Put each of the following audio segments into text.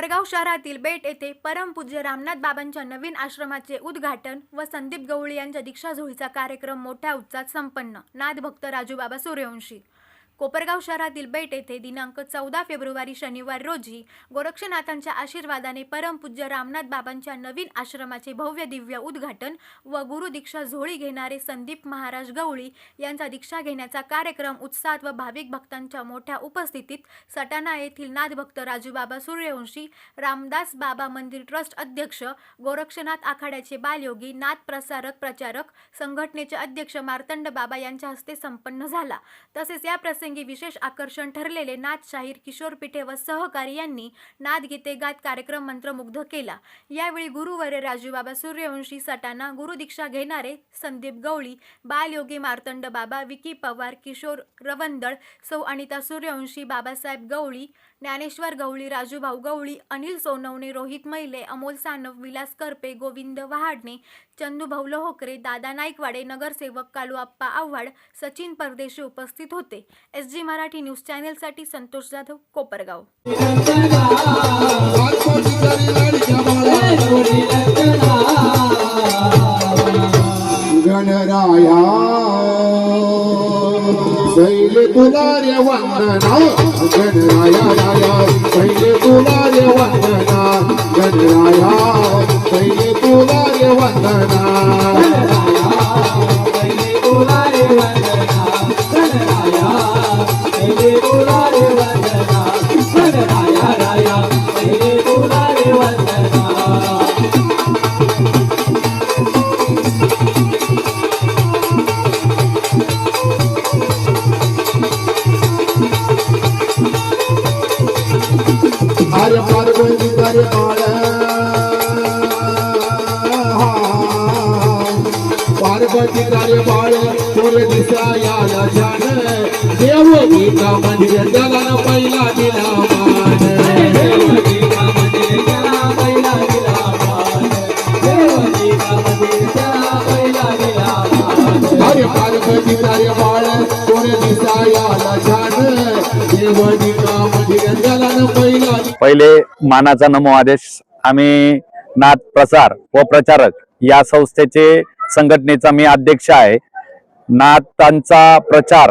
परगाव शहरातील बेट येथे परमपूज्य रामनाथ बाबांच्या नवीन आश्रमाचे उद्घाटन व संदीप गवळी यांच्या दीक्षाझोळीचा कार्यक्रम मोठ्या उत्साहात संपन्न. नाथभक्त राजूबाबा सूर्यवंशी. कोपरगाव शहरातील बेट येथे दिनांक चौदा फेब्रुवारी शनिवार रोजी गोरक्षनाथांच्या आशीर्वादाने परमपूज्य रामनाथ बाबांच्या नवीन आश्रमाचे भव्य दिव्य उद्घाटन व गुरुदीक्षा झोळी घेणारे संदीप महाराज गवळी यांचा दीक्षा घेण्याचा कार्यक्रम उत्साहात व भाविक भक्तांच्या मोठ्या उपस्थितीत सटाणा येथील नाथभक्त राजूबाबा सूर्यवंशी रामदास बाबा मंदिर ट्रस्ट अध्यक्ष गोरक्षनाथ आखाड्याचे बालयोगी नाथ प्रसारक प्रचारक संघटनेचे अध्यक्ष मार्तंड बाबा यांच्या हस्ते संपन्न झाला. तसेच या प्रसंगी विशेष आकर्षण ठरलेले नाथशाहीर किशोर पिठे व सहकारी यांनी नादगीते गात कार्यक्रम मंत्रमुग्ध केला. यावेळी गुरुवरे राजूबाबा सूर्यवंशी सटाणा गुरुदीक्षा घेणारे संदीप गवळी बालयोगी मार्तंड बाबा विकी पवार किशोर रवंदळ सौ अनिता सूर्यवंशी बाबासाहेब गवळी ज्ञानेश्वर गवळी राजूभाऊ गवळी अनिल सोनवणे रोहित मैले अमोल सानव विलास करपे गोविंद वहाडणे चंदूभाऊ लोहोकरे दादा नाईकवाडे नगरसेवक कालू आप्पा आव्हाड सचिन परदेशी उपस्थित होते. एस जी मराठी न्यूज चॅनेलसाठी संतोष जाधव कोपरगाव. गणराया शैल तुला रे वंदना गणराया राया शैल तुला रे वंदना गणराया शैल तुला रे वंदना. पार्वती अरे बाळ पार्वती अरे बाळ दिसायाला छान देव गीता मंदिर जगाला पहिला दिला मान पार्वती अरे बाळ दिसायाला छान देव पहिले मानाचा नमो आदेश आम्ही नाथ प्रसार व प्रचारक या संस्थेचे संघटनेचा मी अध्यक्ष आहे. नाथांचा प्रचार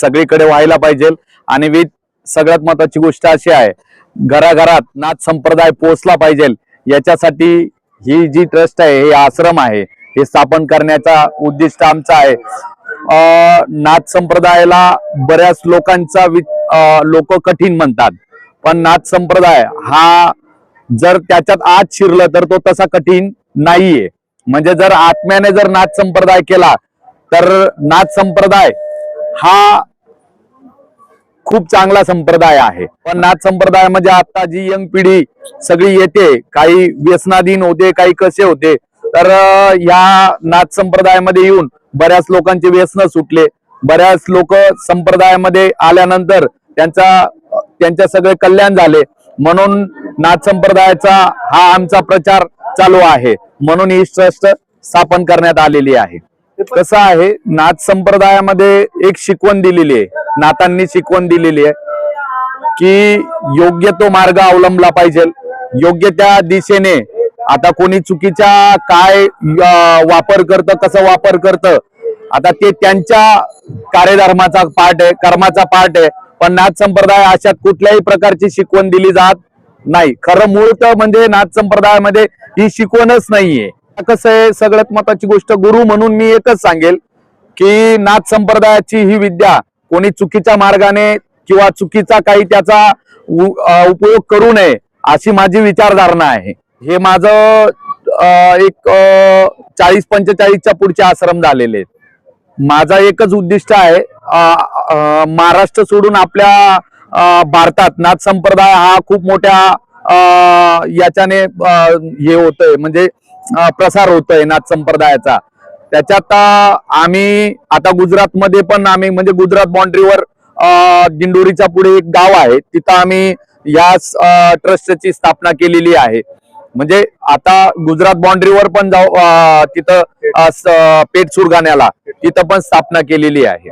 सगळीकडे व्हायला पाहिजे आणि विथ सगळ्यात महत्वाची गोष्ट अशी आहे घराघरात नाथ संप्रदाय पोहोचला पाहिजे. याच्यासाठी ही जी ट्रस्ट आहे हे आश्रम आहे हे स्थापन करण्याचा उद्दिष्ट आमचा आहे. नाथ संप्रदायाला बऱ्याच लोकांचा लोक कठीण म्हणतात. पण नाथ संप्रदाय हा जर त्याच्यात आत शिरलं तर तो तसा कठीण नाहीये. म्हणजे जर आत्म्याने जर नाथ संप्रदाय केला तर नाथ संप्रदाय हा खूप चांगला संप्रदाय आहे. पण नाथ संप्रदाय म्हणजे आता जी यंग पिढी सगळी येते काही व्यसनाधीन होते काही कसे होते तर या नाथ संप्रदायामध्ये येऊन बऱ्याच लोकांचे व्यसन सुटले. बऱ्याच लोक संप्रदायामध्ये आल्यानंतर त्यांचा त्यांच्या सगळे कल्याण झाले. म्हणून नाथ संप्रदायाचा हा आमचा प्रचार चालू आहे. म्हणून ही ट्रस्ट स्थापन करण्यात आलेली आहे. कसं आहे? नाथ संप्रदायामध्ये एक शिकवण दिलेली आहे. नाथांनी शिकवण दिलेली आहे की योग्य तो मार्ग अवलंबला पाहिजे. योग्य त्या दिशेने आता कोणी चुकीच्या काय वापर करतं कसं वापर करतं आता ते त्यांच्या कार्यधर्माचा पार्ट आहे कर्माचा पार्ट आहे. पण नाथ संप्रदाय अशात कुठल्याही प्रकारची शिकवण दिली जात नाही. खरं मूळ तर म्हणजे नाथ संप्रदायामध्ये ही शिकवणच नाहीये. कसं आहे सगळ्यात महत्वाची गोष्ट गुरु म्हणून मी एकच सांगेल की नाथ संप्रदायाची ही विद्या कोणी चुकीच्या मार्गाने किंवा चुकीचा काही त्याचा उपयोग करू नये अशी माझी विचारधारणा आहे. हे माझं एक चाळीस पंचेचाळीसच्या पुढचे आश्रम झालेले आहेत. माझा एकच उद्दिष्ट आहे महाराष्ट्र सोडून आपल्या भारतात. नाथ संप्रदाय हा खूप मोठ्या याच्याने हे होतंय. म्हणजे प्रसार होतोय नाथ संप्रदायाचा. त्याच्यात आम्ही आता गुजरातमध्ये पण आम्ही म्हणजे गुजरात बाउंड्रीवर दिंडोरीच्या पुढे एक गाव आहे. तिथं आम्ही या ट्रस्टची स्थापना केलेली आहे. म्हणजे आता गुजरात बाउंड्रीवर पण जाऊ तिथं पेट पेठ सुरगाण्याला तिथं पण स्थापना केलेली आहे.